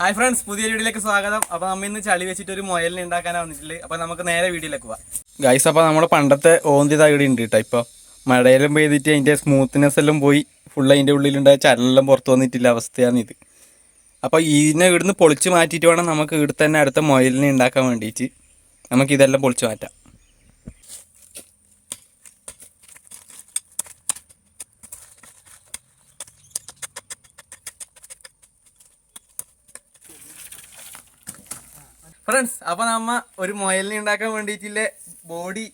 Hi friends പുതിയ വീഡിയോയിലേക്ക് സ്വാഗതം. അപ്പൊ നമ്മ ഇന്ന് ചളി വെച്ചിട്ട് ഒരു മുയലിനെ ഉണ്ടാക്കാൻ വന്നിട്ടില്ല അപ്പൊ നമുക്ക് നേരെ വീഡിയോയിലേക്ക് പോവാം. ഗൈസ് അപ്പൊ നമ്മുടെ പണ്ടത്തെ ഓന്തി ഇവിടെ ഉണ്ട് കേട്ടോ ഇപ്പോൾ മഴയെല്ലാം പെയ്തിട്ട് അതിന്റെ സ്മൂത്ത്നെസ് എല്ലാം പോയി. ഫുൾ അതിന്റെ ഉള്ളിലുണ്ടായ ചരലെല്ലാം പുറത്ത് വന്നിട്ടില്ല അവസ്ഥയാണ് ഇത്. അപ്പോൾ ഇതിനെ ഇവിടുന്ന് പൊളിച്ച് മാറ്റിയിട്ട് വേണം നമുക്ക് ഇവിടെ തന്നെ അടുത്ത മൊയലിനെ ഉണ്ടാക്കാൻ വേണ്ടിയിട്ട്. നമുക്ക് ഇതെല്ലാം പൊളിച്ച് മാറ്റാം. ഫ്രണ്ട്സ് അപ്പൊ നമ്മ ഒരു മുയലിനെ ഉണ്ടാക്കാൻ വേണ്ടിയിട്ടുള്ള ബോഡി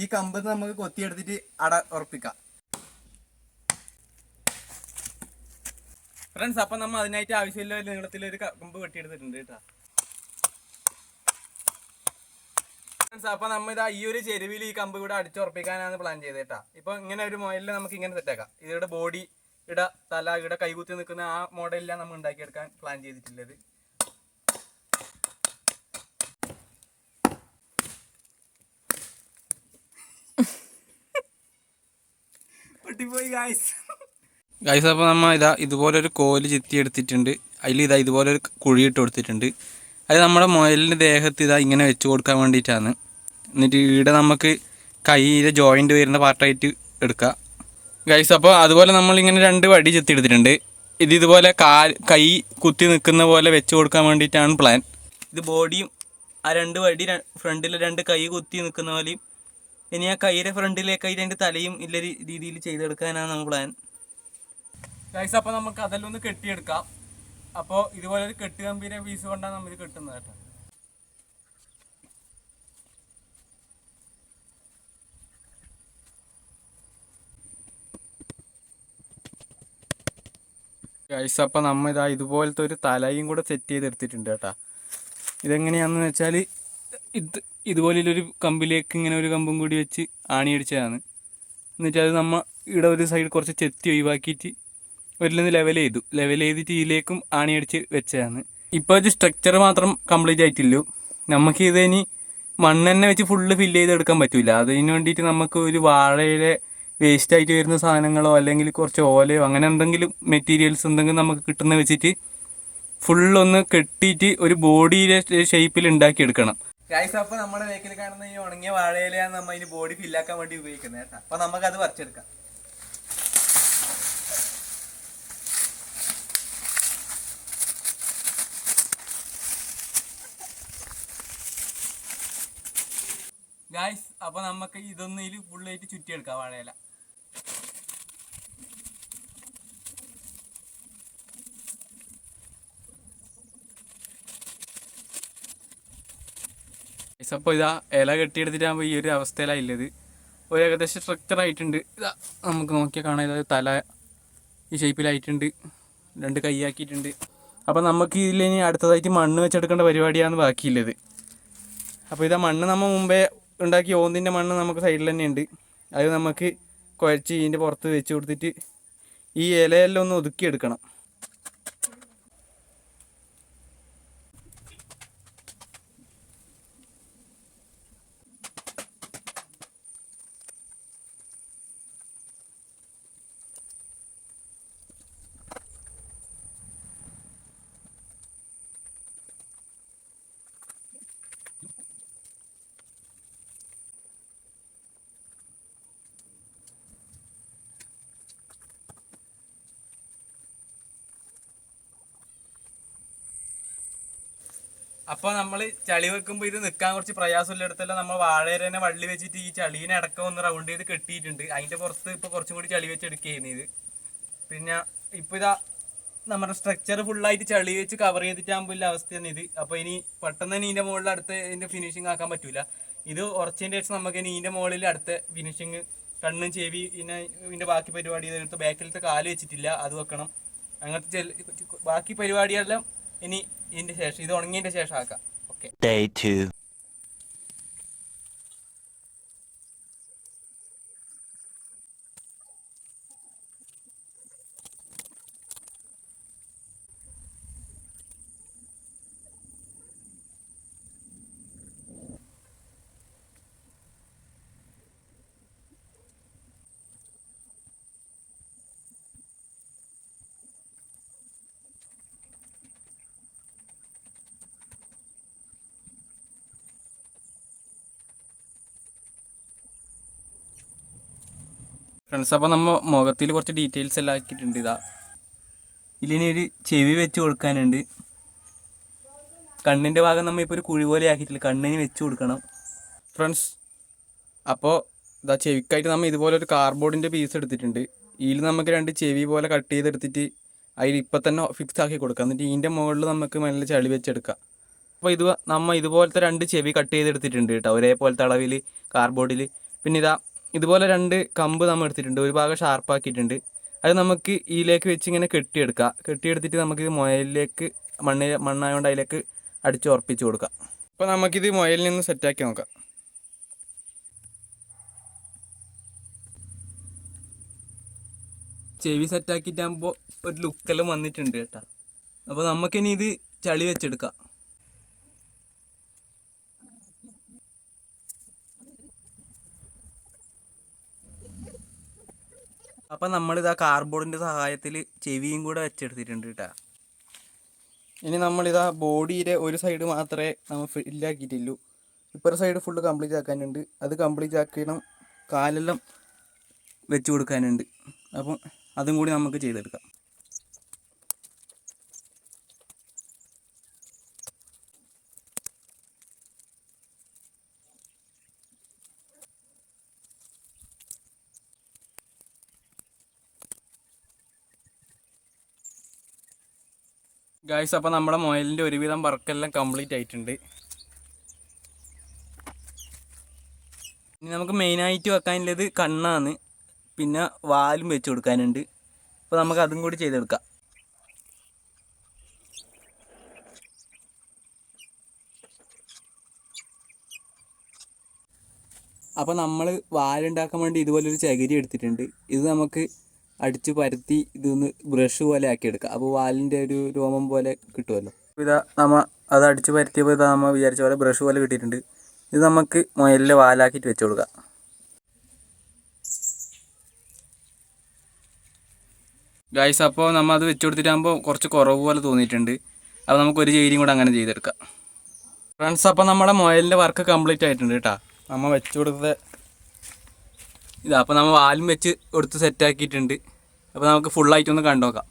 ഈ കമ്പത്ത് നമുക്ക് കൊത്തിയെടുത്തിട്ട് അട ഉറപ്പിക്കാം. ഫ്രണ്ട്സ് അപ്പൊ നമ്മ അതിനായിട്ട് ആവശ്യമില്ല നീളത്തിൽ ഒരു കമ്പ് വെട്ടിയെടുത്തിട്ടുണ്ട് കേട്ടോ. ഫ്രണ്ട്സ് അപ്പൊ നമ്മ ഇതാ ഈ ഒരു ചെരുവിൽ ഈ കമ്പ് ഇവിടെ അടിച്ചുറപ്പിക്കാനാണ് പ്ലാൻ ചെയ്തത് കേട്ടാ. ഇപ്പൊ ഇങ്ങനെ ഒരു മോഡലിൽ നമുക്ക് ഇങ്ങനെ സെറ്റാക്കാം ഇതിയുടെ ബോഡി ഇട തല ഇവിടെ കൈകുത്തി നിൽക്കുന്ന ആ മോഡലിലാണ് നമ്മൾ ഉണ്ടാക്കിയെടുക്കാൻ പ്ലാൻ ചെയ്തിട്ടുള്ളത്. പൊട്ടിപ്പോയി ഗായ്സ് ഗായ്സ് അപ്പോൾ നമ്മൾ ഇതാ ഇതുപോലൊരു കോൽ ചെത്തി എടുത്തിട്ടുണ്ട്. അതിൽ ഇതാ ഇതുപോലെ ഒരു കുഴിയിട്ട് കൊടുത്തിട്ടുണ്ട്. അത് നമ്മുടെ മുയലിന്റെ ദേഹത്ത് ഇതാ ഇങ്ങനെ വെച്ച് കൊടുക്കാൻ വേണ്ടിയിട്ടാണ്. എന്നിട്ട് ഇവിടെ നമുക്ക് കയ്യിലെ ജോയിന്റ് വരുന്ന പാർട്ടായിട്ട് എടുക്കുക ഗൈസ് അപ്പോൾ അതുപോലെ നമ്മൾ ഇങ്ങനെ രണ്ട് വടി ചെത്തി എടുത്തിട്ടുണ്ട്. ഇത് ഇതുപോലെ കാൽ കൈ കുത്തി നിൽക്കുന്ന പോലെ വെച്ച് കൊടുക്കാൻ വേണ്ടിയിട്ടാണ് പ്ലാൻ ഇത് ബോഡിയും ആ രണ്ട് വടി ഫ്രണ്ടിലെ രണ്ട് കൈ കുത്തി നിൽക്കുന്ന പോലെയും ഇനി ആ കൈയുടെ ഫ്രണ്ടിലേക്കായിട്ട് അതിന്റെ തലയും ഇല്ല രീതിയിൽ ചെയ്തെടുക്കാനാണ് നമ്മൾ പ്ലാൻ ഗൈസ് അപ്പോൾ നമുക്ക് അതെല്ലാം ഒന്ന് കെട്ടിയെടുക്കാം. അപ്പോൾ ഇതുപോലെ ഒരു കെട്ട് കമ്പീര പീസ് കൊണ്ടാണ് നമ്മൾ ഇത് കെട്ടുന്നത് കേട്ടോ. ഗൈസ് അപ്പോൾ നമ്മൾ ഇതാ ഇതുപോലത്തെ ഒരു തലയും കൂടെ സെറ്റ് ചെയ്തെടുത്തിട്ടുണ്ട് കേട്ടോ. ഇതെങ്ങനെയാണെന്ന് വെച്ചാൽ ഇത് ഇതുപോലൊരു കമ്പിലേക്ക് ഇങ്ങനെ ഒരു കമ്പും കൂടി വെച്ച് ആണിയടിച്ചതാണ്. എന്നിട്ട് അത് നമ്മൾ ഇവിടെ ഒരു സൈഡ് കുറച്ച് ചെത്തി ഒഴിവാക്കിയിട്ട് ഒരിലൊന്ന് ലെവൽ ചെയ്തു. ലെവൽ ചെയ്തിട്ട് ഇതിലേക്കും ആണിയടിച്ച് വെച്ചതാണ്. ഇപ്പോൾ അത് സ്ട്രക്ചർ മാത്രം കംപ്ലീറ്റ് ആയിട്ടില്ലു. നമുക്ക് ഇത് ഇനി മണ്ണ് തന്നെ വെച്ച് ഫുള്ള് ഫില്ല് ചെയ്തെടുക്കാൻ പറ്റില്ല അതിന് വേണ്ടിയിട്ട് നമുക്ക് ഒരു വാഴയുടെ വേസ്റ്റ് ആയിട്ട് വരുന്ന സാധനങ്ങളോ അല്ലെങ്കിൽ കുറച്ച് ഓലയോ അങ്ങനെ എന്തെങ്കിലും മെറ്റീരിയൽസ് എന്തെങ്കിലും നമുക്ക് കിട്ടുന്ന വെച്ചിട്ട് ഫുള്ളൊന്ന് കെട്ടിയിട്ട് ഒരു ബോഡിയുടെ ഷേപ്പിൽ ഉണ്ടാക്കിയെടുക്കണം. ഗൈസ് അപ്പൊ നമ്മുടെ വേക്കിൽ കാണുന്ന ഈ ഉണങ്ങിയ വാഴയിലാണ് നമ്മ അതിന് ബോഡി ഫില്ലാക്കാൻ വേണ്ടി ഉപയോഗിക്കുന്നത് കേട്ടോ. അപ്പൊ നമുക്ക് അത് പറിച്ചെടുക്കാം. ഗായ്സ് അപ്പൊ നമുക്ക് ഇതൊന്നും ഇതിൽ ഫുള്ളായിട്ട് ചുറ്റിയെടുക്കാം വാഴയില. ഗൈസ് അപ്പോൾ ഇതാ ഇല കെട്ടിയെടുത്തിട്ടാകുമ്പോൾ ഈ ഒരു അവസ്ഥയിലാണ് ഇല്ലത് ഒരു ഏകദേശം സ്ട്രക്ചർ ആയിട്ടുണ്ട്. ഇതാ നമുക്ക് നോക്കിയാൽ കാണാം. ഇതാ തല ഈ ഷേപ്പിലായിട്ടുണ്ട് രണ്ട് കൈയാക്കിയിട്ടുണ്ട് അപ്പോൾ നമുക്ക് ഇതിലിനി അടുത്തതായിട്ട് മണ്ണ് വെച്ചെടുക്കേണ്ട പരിപാടിയാണ് ബാക്കിയുള്ളത് അപ്പോൾ ഇതാ മണ്ണ് നമ്മൾ മുമ്പേ ഉണ്ടാക്കിയ ഓന്തിന്റെ മണ്ണ് നമുക്ക് സൈഡിൽ തന്നെ ഉണ്ട്. അത് നമുക്ക് കുഴച്ച് ഇതിന്റെ പുറത്ത് വെച്ച് കൊടുത്തിട്ട് ഈ ഇലയെല്ലാം ഒന്ന് ഒതുക്കിയെടുക്കണം. അപ്പോൾ നമ്മൾ ചളി വെക്കുമ്പോൾ ഇത് നിൽക്കാൻ കുറച്ച് പ്രയാസമുള്ള ഇടത്തെല്ലാം നമ്മൾ വാഴേരനെ വള്ളി വെച്ചിട്ട് ഈ ചളീനെ അടക്കം ഒന്ന് റൗണ്ട് ചെയ്ത് കെട്ടിയിട്ടുണ്ട്. അതിന്റെ പുറത്ത് ഇപ്പൊ കുറച്ചും കൂടി ചളി വെച്ച് എടുക്കുകയാണ് ഇത്. പിന്നെ ഇപ്പൊ ഇതാ നമ്മുടെ സ്ട്രക്ചർ ഫുള്ളായിട്ട് ചളി വെച്ച് കവർ ചെയ്തിട്ടാകുമ്പോൾ അവസ്ഥയാണ് ഇത്. അപ്പൊ ഇനി പെട്ടെന്ന് തന്നെ ഇതിന്റെ മുകളിൽ അടുത്ത് ഇതിന്റെ ഫിനിഷിങ് ആക്കാൻ പറ്റൂല. ഇത് ഉറച്ചതിന്റെ ശേഷം നമുക്ക് ഇനി ഇതിന്റെ മുകളിൽ അടുത്ത ഫിനിഷിങ് കണ്ണും ചെവി പിന്നെ ഇതിന്റെ ബാക്കി പരിപാടി ഇതെടുത്ത് ബാക്കിലത്തെ കാൽ വെച്ചിട്ടില്ല. അത് വെക്കണം. അങ്ങനത്തെ ബാക്കി പരിപാടിയെല്ലാം ഇനി ഇതിന്റെ ശേഷം ഇത് ഉണങ്ങിയതിന്റെ ശേഷം ആക്കാം. ഓക്കെ ഫ്രണ്ട്സ് അപ്പോൾ നമ്മൾ മുഖത്തിൽ കുറച്ച് ഡീറ്റെയിൽസ് എല്ലാം ആക്കിയിട്ടുണ്ട് ഇതാ. ഇതിന് ഒരു ചെവി വെച്ച് കൊടുക്കാനുണ്ട്. കണ്ണിന്റെ ഭാഗം നമ്മൾ ഇപ്പോൾ ഒരു കുഴി പോലെ ആക്കിയിട്ടില്ല. കണ്ണിന് വെച്ച് കൊടുക്കണം. ഫ്രണ്ട്സ് അപ്പോൾ ഇതാ ചെവിക്കായിട്ട് നമ്മൾ ഇതുപോലെ ഒരു കാർഡ്ബോർഡിന്റെ പീസ് എടുത്തിട്ടുണ്ട്. ഇതിൽ നമുക്ക് രണ്ട് ചെവി പോലെ കട്ട് ചെയ്തെടുത്തിട്ട് അതിൽ ഇപ്പം തന്നെ ഫിക്സ് ആക്കി കൊടുക്കാം. എന്നിട്ട് ഇതിന്റെ മുകളിൽ നമുക്ക് മെല്ലെ ചളി വെച്ചെടുക്കാം. അപ്പോൾ ഇത് നമ്മൾ ഇതുപോലത്തെ രണ്ട് ചെവി കട്ട് ചെയ്തെടുത്തിട്ടുണ്ട് കേട്ടോ. ഒരേപോലത്തെ അളവിൽ കാർഡ്ബോർഡിൽ പിന്നെ ഇതാ ഇതുപോലെ രണ്ട് കമ്പ് നമ്മൾ എടുത്തിട്ടുണ്ട്. ഒരു ഭാഗം ഷാർപ്പാക്കിയിട്ടുണ്ട് അത് നമുക്ക് ഇതിലേക്ക് വെച്ച് ഇങ്ങനെ കെട്ടിയെടുക്കാം. കെട്ടിയെടുത്തിട്ട് നമുക്ക് മുയലിലേക്ക് മണ്ണ് മണ്ണായതുകൊണ്ട് അതിലേക്ക് അടിച്ച് ഉറപ്പിച്ച് കൊടുക്കാം. അപ്പോൾ നമുക്കിത് മുയലിൽ നിന്ന് സെറ്റാക്കി നോക്കാം. ചെവി സെറ്റാക്കിയിട്ടാകുമ്പോൾ ഒരു ലുക്കെല്ലാം വന്നിട്ടുണ്ട് കേട്ടോ. അപ്പോൾ നമുക്കിനി ഇത് ചളി വെച്ചെടുക്കാം. അപ്പം നമ്മളിത് ആ കാർബോർഡിന്റെ സഹായത്തിൽ ചെവിയും കൂടെ വെച്ചെടുത്തിട്ടുണ്ട് കേട്ടോ ഇനി നമ്മളിതാ ബോഡിയുടെ ഒരു സൈഡ് മാത്രമേ നമ്മൾ ഫില്ലാക്കിയിട്ടുള്ളൂ ഇപ്പുറ സൈഡ് ഫുള്ള് കംപ്ലീറ്റ് ആക്കാനുണ്ട്. അത് കംപ്ലീറ്റ് ആക്കണം കാലെല്ലാം വെച്ച് കൊടുക്കാനുണ്ട്. അപ്പം അതും കൂടി നമുക്ക് ചെയ്തെടുക്കാം. ഗായ്സ് അപ്പോൾ നമ്മുടെ മൊയലിന്റെ ഒരുവിധം വർക്കെല്ലാം കംപ്ലീറ്റ് ആയിട്ടുണ്ട്. ഇനി നമുക്ക് മെയിനായിട്ട് വെക്കാനുള്ളത് കണ്ണാണ്. പിന്നെ വാലും വെച്ച് കൊടുക്കാനുണ്ട്. അപ്പോൾ നമുക്ക് അതും കൂടി ചെയ്തെടുക്കാം. അപ്പോൾ നമ്മൾ വാലുണ്ടാക്കാൻ വേണ്ടി ഇതുപോലൊരു ചകിരി എടുത്തിട്ടുണ്ട്. ഇത് നമുക്ക് അടിച്ച് പരത്തി ഇതൊന്ന് ബ്രഷ് പോലെ ആക്കി എടുക്കുക അപ്പോൾ വാലിന്റെ ഒരു രോമം പോലെ കിട്ടുമല്ലോ. ഇതാ നമ്മൾ അത് അടിച്ച് പരത്തിയപ്പോൾ ഇതാ നമ്മൾ വിചാരിച്ച പോലെ ബ്രഷ് പോലെ കിട്ടിയിട്ടുണ്ട്. ഇത് നമുക്ക് മുയലിൽ വാലാക്കിയിട്ട് വെച്ച് കൊടുക്കാം. ഗായ്സ് അപ്പോൾ നമ്മൾ അത് വെച്ച് കൊടുത്തിട്ടാകുമ്പോൾ കുറച്ച് കുറവ് പോലെ തോന്നിയിട്ടുണ്ട്. അപ്പോൾ നമുക്ക് ഒരു ചേരിയും കൂടെ അങ്ങനെ ചെയ്തെടുക്കാം. ഫ്രണ്ട്സ് അപ്പോൾ നമ്മുടെ മുയലിന്റെ വർക്ക് കംപ്ലീറ്റ് ആയിട്ടുണ്ട് കേട്ടോ. നമ്മൾ വെച്ച് കൊടുത്തത് ഇതാ അപ്പോൾ നമ്മൾ വാലും വെച്ച് എടുത്ത് സെറ്റാക്കിയിട്ടുണ്ട് അപ്പോൾ നമുക്ക് ഫുള്ളായിട്ടൊന്ന് കണ്ടു നോക്കാം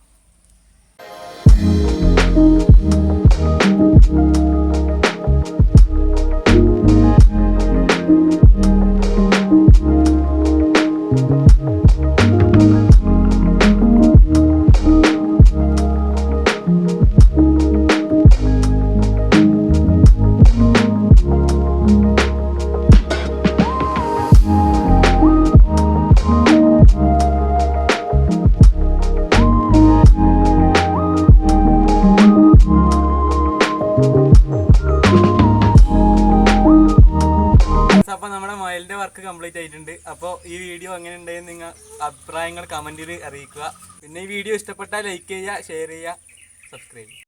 അഭിപ്രായങ്ങൾ കമന്റിൽ അറിയിക്കുക. പിന്നെ ഈ വീഡിയോ ഇഷ്ടപ്പെട്ടാൽ ലൈക്ക് ചെയ്യുക ഷെയർ ചെയ്യുക സബ്സ്ക്രൈബ്